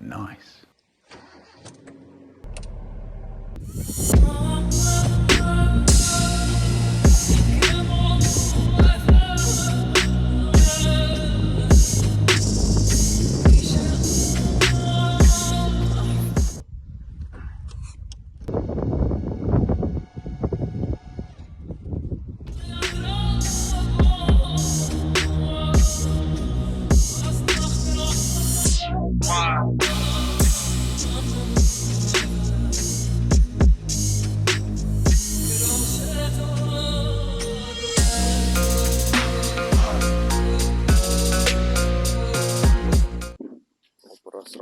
Nice. you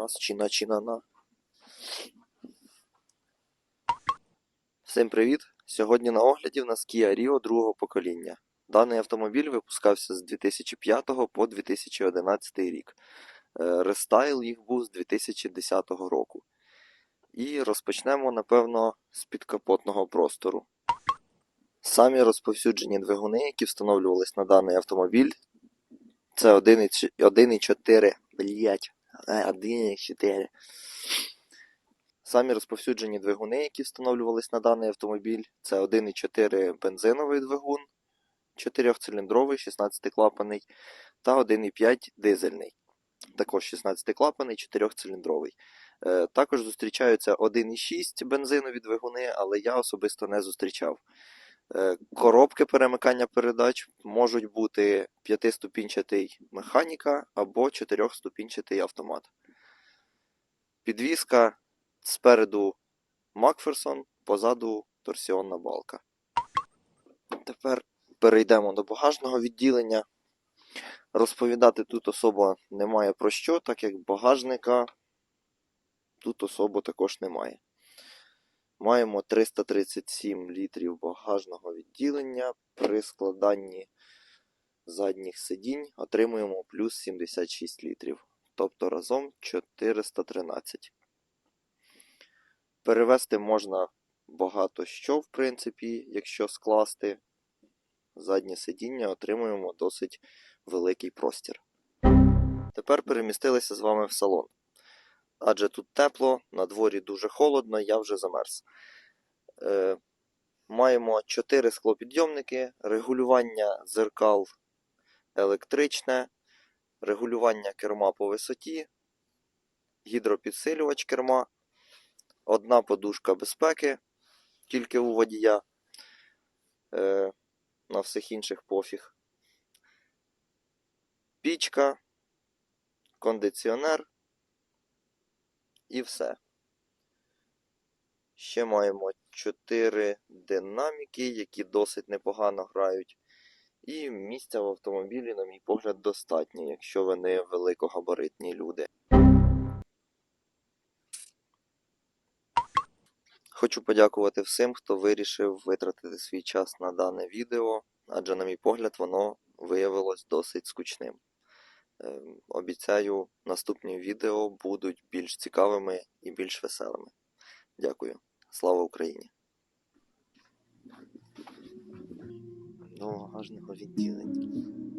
Раз, раз, чина, чина, на. Всім привіт! Сьогодні на огляді в нас Kia Rio другого покоління. Даний автомобіль випускався з 2005 по 2011 рік. Е, Рестайл їх був з 2010 року. І розпочнемо, напевно, з підкапотного простору. Самі розповсюджені двигуни, які встановлювались на даний автомобіль, це 1,4 блять. 1,4. Самі розповсюджені двигуни, які встановлювались на даний автомобіль, це 1,4 бензиновий двигун, 4-циліндровий, 16-клапаний та 1,5 дизельний. Також 16-клапаний, 4-циліндровий. Е, Також зустрічаються 1,6 бензинові двигуни, але я особисто не зустрічав. Е, Коробки перемикання передач можуть бути 5-ступінчатий механіка або 4-ступінчатий автомат. Підвізка спереду Макферсон, позаду торсіонна балка. Тепер перейдемо до багажного відділення. Розповідати тут особо немає про що, так як багажника тут особо також немає. Маємо 337 літрів багажного відділення. При складанні задніх сидінь отримуємо плюс 76 літрів. Тобто разом 413. Перевести можна багато що, в принципі, якщо скласти заднє сидіння, отримуємо досить великий простір. Тепер перемістилися з вами в салон. Адже тут тепло, на дворі дуже холодно, я вже замерз. Е, маємо 4 склопідйомники, регулювання дзеркал електричне, регулювання керма по висоті, гідропідсилювач керма, одна подушка безпеки, тільки у водія, е, на всіх інших пофіг. Пічка, кондиціонер і все. Ще маємо 4 динаміки, які досить непогано грають. І місця в автомобілі, на мій погляд, достатньо, якщо ви не великогабаритні люди. Хочу подякувати всім, хто вирішив витратити свій час на дане відео, адже, на мій погляд, воно виявилось досить скучним. Ем, Обіцяю, наступні відео будуть більш цікавими і більш веселими. Дякую. Слава Україні! До гарного відділення.